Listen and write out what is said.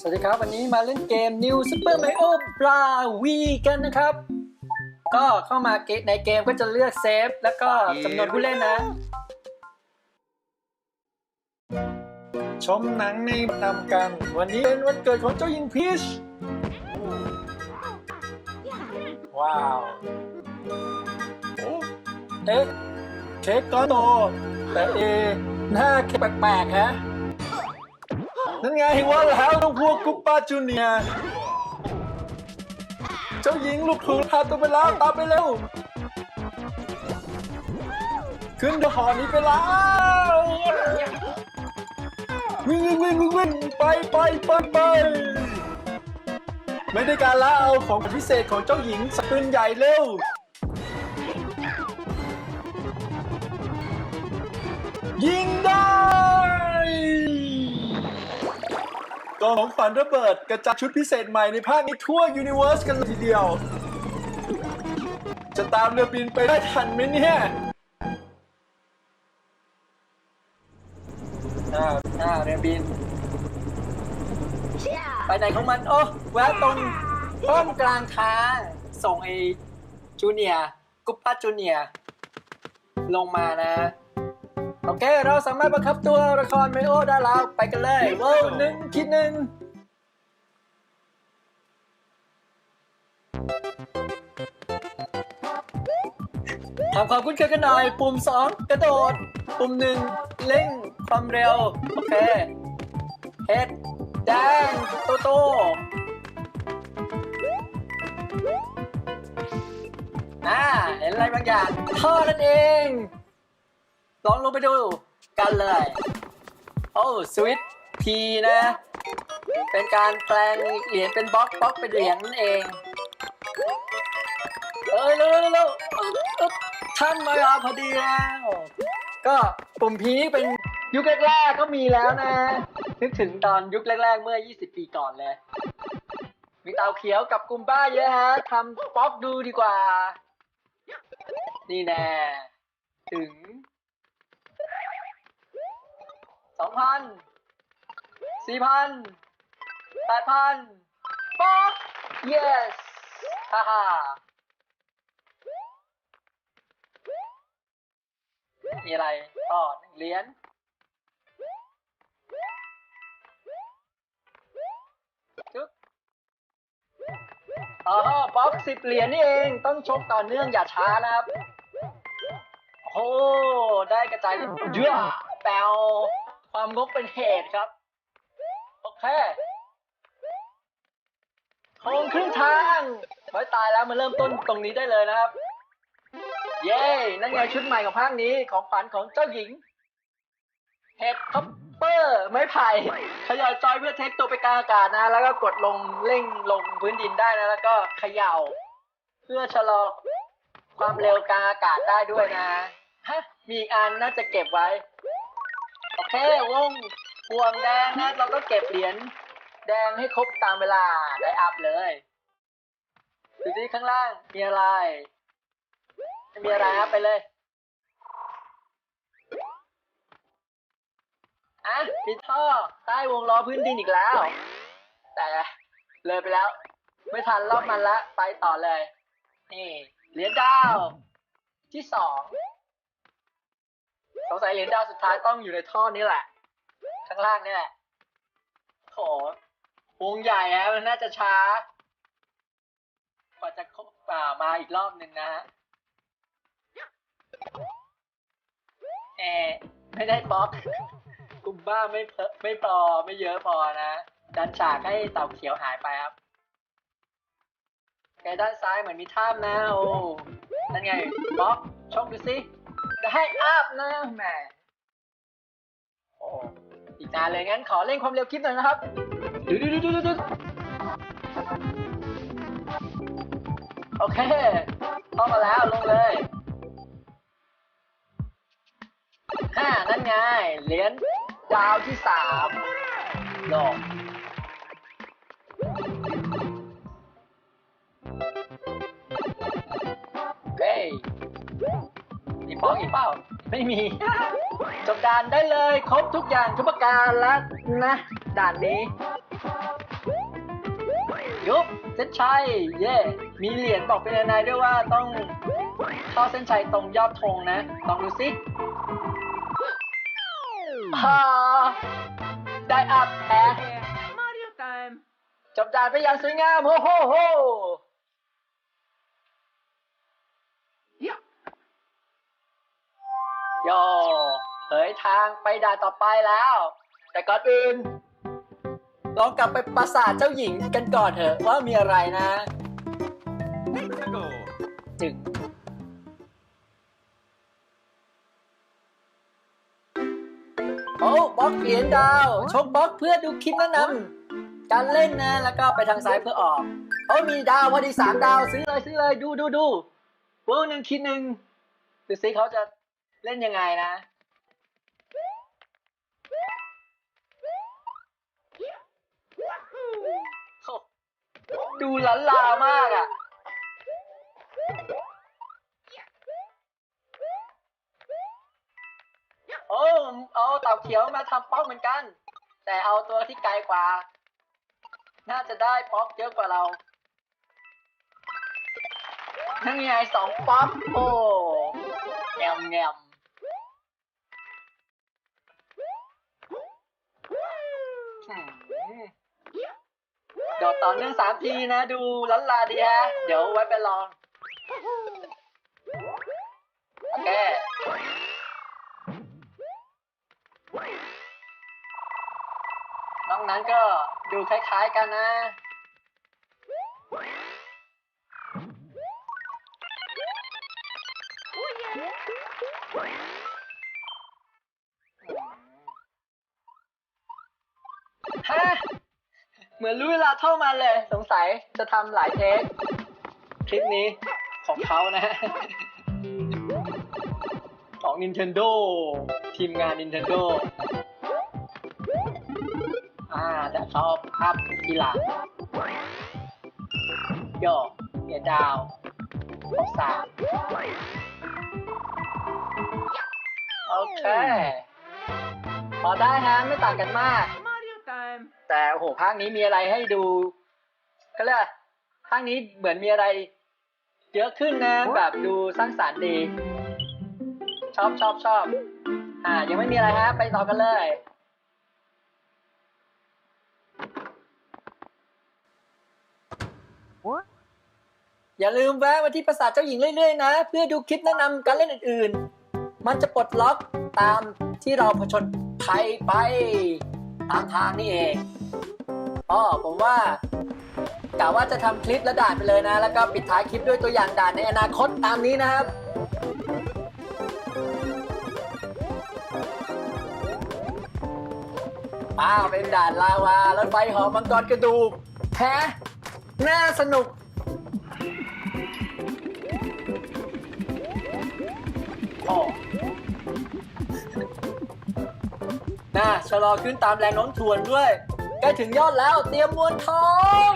สวัสดีครับ วันนี้มาเล่นเกม New Super Mario Bros. V กันนะครับ ก็เข้ามาเกในเกมก็จะเลือกเซฟ แล้วก็จำนวนผู้เล่นนะ ชมหนังในนำกัน วันนี้เป็นวันเกิดของเจ้าหญิงพีชว้าวเอ๊ะเค้กก้อนโตแต่เอหน้าเค้กแปลกๆฮะ นั่นไงว่าแล้วลูกพวกกุปปาจูเนียร์เจ้าหญิงลูกถูกพาตัวไปแล้วตามไปเร็ว ขึ้นเดอะหอนี้ไปแล้ว วิ่งวิ่งวิ่งวิ่งวิ่งไปไปไปไปไม่ได้การละเอาของพิเศษของเจ้าหญิงสปืนใหญ่เร็วยิงได้ กองของขวัญระเบิดกระจายชุดพิเศษใหม่ในภาคนี้ทั่วยูนิเวอร์สกันเลยทีเดียว จะตามเรือบินไปได้ทันไหมเนี่ยอ้าวอ้าวเรือบิน ไปไหนของมัน โอ้แวะตรงป้อมกลางทางส่งไอ้จูเนียร์กุปป้าจูเนียร์ลงมานะ โอเค เราสามารถบังคับตัวละครเมโอได้แล้ว ไปกันเลยเว้าวหนึ่งคิดหนึ่งทำความคุ้นเคยกันหน่อย ปุ่ม 2 กระโดด ปุ่ม 1 เร่งความเร็ว โอเคเฮ็ดแดงโตโตอ่าเห็นอะไรบางอย่างท่อนั่นเอง ลองลงไปดูกันเลย โอ้สวิตทีนะ เป็นการแปลงเหรียญเป็นบล็อกบล็อกเป็นเหรียญนั่นเอง เอ้ยเร็วเร็วท่านมาพอดีแล้วก็ปุ่มพีนี่เป็นยุคแรกๆก็มีแล้วนะ นึกถึงตอนยุคแรกๆ เมื่อ 20 ปีก่อนเลย มีเตาเขียวกับกุมบ้าเยอะฮะทำบล็อกดูดีกว่า นี่แน่ถึง องพันสี่พันแปดพันป๊อก yes ฮ่าฮ่ามีอะไรต่อหนึ่งเหรียญจึ๊กอ๋อบล็อกสิบเหรียญนี่เอง ต้องชกต่อเนื่องอย่าช้านะครับ โอ้ ได้กระจายเยอะแปลว ความงกเป็นเหตุครับ โอเคโค้งครึ่งทางไว้ตายแล้วมาเริ่มต้นตรงนี้ได้เลยนะครับ เย้ นั่นไงชุดใหม่ของภาคนี้ของขวัญของเจ้าหญิงเฮดคอปเปอร์ ไม้ไผ่ขยายจอยเพื่อเทคตัวไปกลางอากาศนะ แล้วก็กดลงเร่งลงพื้นดินได้นะ แล้วก็เขย่า เพื่อชะลอความเร็วกลางอากาศได้ด้วยนะ ฮะ มีอีกอันน่าจะเก็บไว้ เควงห่วงแดงนะเราก็เก็บเหรียญแดงให้ครบตามเวลาได้อัพเลยดูที่ข้างล่างมีอะไรไม่มีอะไรครับไปเลยอะมีท่อใต้วงล้อพื้นดินอีกแล้ว แต่เลยไปแล้ว ไม่ทันรอบมันละ ไปต่อเลย นี่เหรียญดาว ที่สอง สงสัยเหรียญดาวสุดท้ายต้องอยู่ในท่อนี้แหละ ข้างล่างนี่แหละโหวงใหญ่ฮะมันน่าจะช้า กว่าจะครบป่ามาอีกรอบหนึ่งนะฮะแอไม่ได้บล็อกกลุ่มบ้าไม่เพไม่พอไม่เยอะพอนะ ดันฉากให้เต่าเขียวหายไปครับแกด้านซ้ายเหมือนมีถ้ำนะ โอ้นั่นไงบล็อกชกดูสิ จะให้อัพนะแหมโอ้อีกนานเลยงั้นขอเร่งความเร็วคลิปหน่อยนะครับดูดูดูดูดูโอเคเข้ามาแล้วลงเลยห้านั่นไงเหรียญดาวที่สามลงโอเค ฟ้องอีกเปล่า ไม่มี จบด่านได้เลย ครบทุกอย่างทุกประการแล้วนะ ด่านนี้ ยุบเส้นชัย เย่มีเหรียญบอกเป็นนายด้วยว่าต้องเข้าเส้นชัยตรงยอดธงนะ ลองดูสิฮ่าได้อัพแพ้ Mario time. จบด่านไปอย่างสวยงามโอ้โหโห ทางไปด่านต่อไปแล้ว แต่ก่อนอื่นลองกลับไปปราสาทเจ้าหญิงกันก่อนเถอะว่ามีอะไรนะ Let's go. จึง โอ้บล็อกเหรียญดาว ชกบล็อกเพื่อดูคลิปแนะนำการเล่นนะ แล้วก็ไปทางซ้ายเพื่อออกโอ้มีดาวพอดีสามดาวซื้อเลยซื้อเลยดูดูดูเวิร์หนึ่งคิดหนึ่งดูซิเขาจะเล่นยังไงนะ ดูหลันลามากอะ โอ้เอาเต่าเขียวมาทำป๊อกเหมือนกัน แต่เอาตัวที่ไกลกว่า น่าจะได้ป๊อกเยอะกว่าเรานั่นไงสองป๊อกโอ้แงมแงมอืม โดดต่อเนื่องสามทีนะ ดูลันลาดีฮะ เดี๋ยวไว้ไปลอง โอเค น้องนั้นก็ดูคล้ายๆกันนะฮะ เหมือนรู้เวลาเท่ามาเลย สงสัยจะทำหลายเทคคลิปนี้ของเขานะของ Nintendo ทีมงาน Nintendo อ่าแต่เขาภาพทีหลังโยกเกียดาวสามโอเค พอได้ฮะ ไม่ต่างกันมาก แต่โอ้โหภาคนี้มีอะไรให้ดูก็เรียกว่าภาคนี้เหมือนมีอะไร เยอะขึ้นนะแบบดูสร้างสรรค์ดี ชอบชอบชอบอ่า ยังไม่มีอะไรฮะ ไปต่อกันเลยอย่าลืมแวะมาที่ปราสาทเจ้าหญิงเรื่อยๆนะ เพื่อดูคลิปแนะนำการเล่นอื่นๆ มันจะปลดล็อกตามที่เราผชนภัยไป ตามทางนี่เองอ๋อผมว่ากะว่าจะทำคลิปและด่านไปเลยนะ แล้วก็ปิดท้ายคลิปด้วยตัวอย่างด่านในอนาคตตามนี้นะครับอ้าวเป็นด่านลาวารถไฟหอมังกรกระดูกแฮะน่าสนุกโอ้ น่าชะลอขึ้นตามแรงโน้มถ่วงด้วยใกล้ถึงยอดแล้วเตรียมมวลทอง